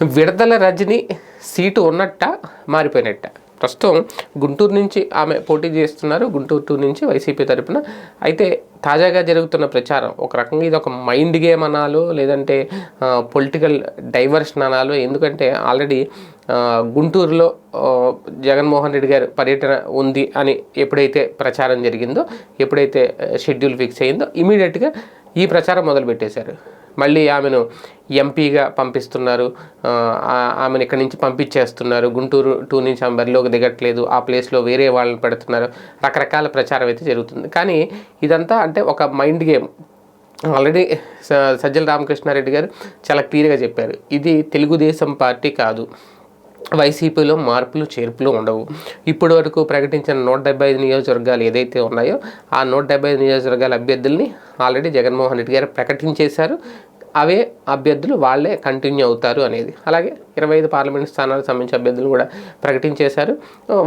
విడదల Rajani seat ఉన్నట్ట మారిపోయినట్ట. ప్రస్తుతం గుంటూరు నుంచి ఆమె పోటీ చేస్తున్నారు. గుంటూరు నుంచి వైసీపీ తరపున. అయితే తాజాగా జరుగుతున్న ప్రచారం ఒక రకంగా ఇది ఒక మైండ్ గేమ్ అనాలో లేదంటే పొలిటికల్ డైవర్షన్ అనాలో. ఎందుకంటే ఆల్రెడీ గుంటూరులో జగన్మోహన్ రెడ్డి గారు పర్యటన ఉంది అని ఎప్పుడైతే ప్రచారం జరిగిందో ఎప్పుడైతే షెడ్యూల్ ఫిక్స్ అయిందో ఇమీడియట్గా ఈ ప్రచారం మొదలుపెట్టేశారు. మళ్ళీ ఆమెను ఎంపీగా పంపిస్తున్నారు. ఆమెను ఇక్కడి నుంచి పంపించేస్తున్నారు. గుంటూరు టూ నుంచి ఆమె బరిలోకి దిగట్లేదు. ఆ ప్లేస్లో వేరే వాళ్ళని పెడుతున్నారు. రకరకాల ప్రచారం అయితే జరుగుతుంది. కానీ ఇదంతా అంటే ఒక మైండ్ గేమ్. ఆల్రెడీ స- సజ్జల రామకృష్ణారెడ్డి గారు చాలా క్లియర్గా చెప్పారు. ఇది తెలుగుదేశం పార్టీ కాదు. వైసీపీలో మార్పులు చేర్పులు ఉండవు. ఇప్పటి వరకు ప్రకటించిన నూట డెబ్బై ఐదు నియోజకవర్గాలు ఏదైతే ఉన్నాయో ఆ నూట డెబ్బై ఐదు నియోజకవర్గాల అభ్యర్థుల్ని ఆల్రెడీ జగన్మోహన్ రెడ్డి గారు ప్రకటించేశారు. అవే అభ్యర్థులు వాళ్ళే కంటిన్యూ అవుతారు అనేది. అలాగే ఇరవై ఐదు పార్లమెంట్ స్థానాలకు సంబంధించిన అభ్యర్థులు కూడా ప్రకటించేశారు.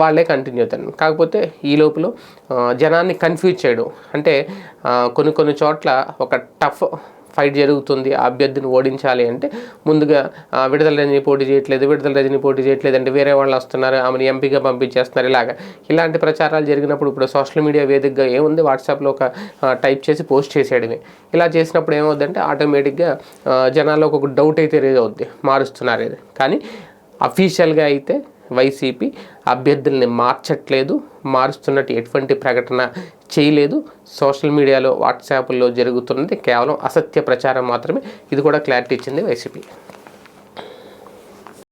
వాళ్ళే కంటిన్యూ అవుతారు. కాకపోతే ఈ లోపల జనాన్ని కన్ఫ్యూజ్ చేయడం. అంటే కొన్ని కొన్ని చోట్ల ఒక టఫ్ ఫైట్ జరుగుతుంది ఆ అభ్యర్థిని ఓడించాలి అంటే ముందుగా విడుదల రజని పోటీ చేయట్లేదు విడుదల రజని పోటీ చేయట్లేదు అంటే వేరే వాళ్ళు వస్తున్నారు ఆమెను ఎంపీగా పంపించేస్తున్నారు ఇలాగ. ఇలాంటి ప్రచారాలు జరిగినప్పుడు ఇప్పుడు సోషల్ మీడియా వేదికగా ఏముంది? వాట్సాప్లో ఒక టైప్ చేసి పోస్ట్ చేసేయడమే. ఇలా చేసినప్పుడు ఏమవుద్దంటే ఆటోమేటిక్గా జనాల్లో ఒక డౌట్ అయితే రేజ్ అవుద్ది మారుస్తున్నారు ఇది. కానీ అఫీషియల్గా అయితే వైసీపీ అభ్యర్థుల్ని మార్చట్లేదు మారుస్తున్నట్టు ఎటువంటి ప్రకటన చేయలేదు. సోషల్ మీడియాలో వాట్సాప్లో జరుగుతున్నది కేవలం అసత్య ప్రచారం మాత్రమే. ఇది కూడా క్లారిటీ ఇచ్చింది వైసీపీ.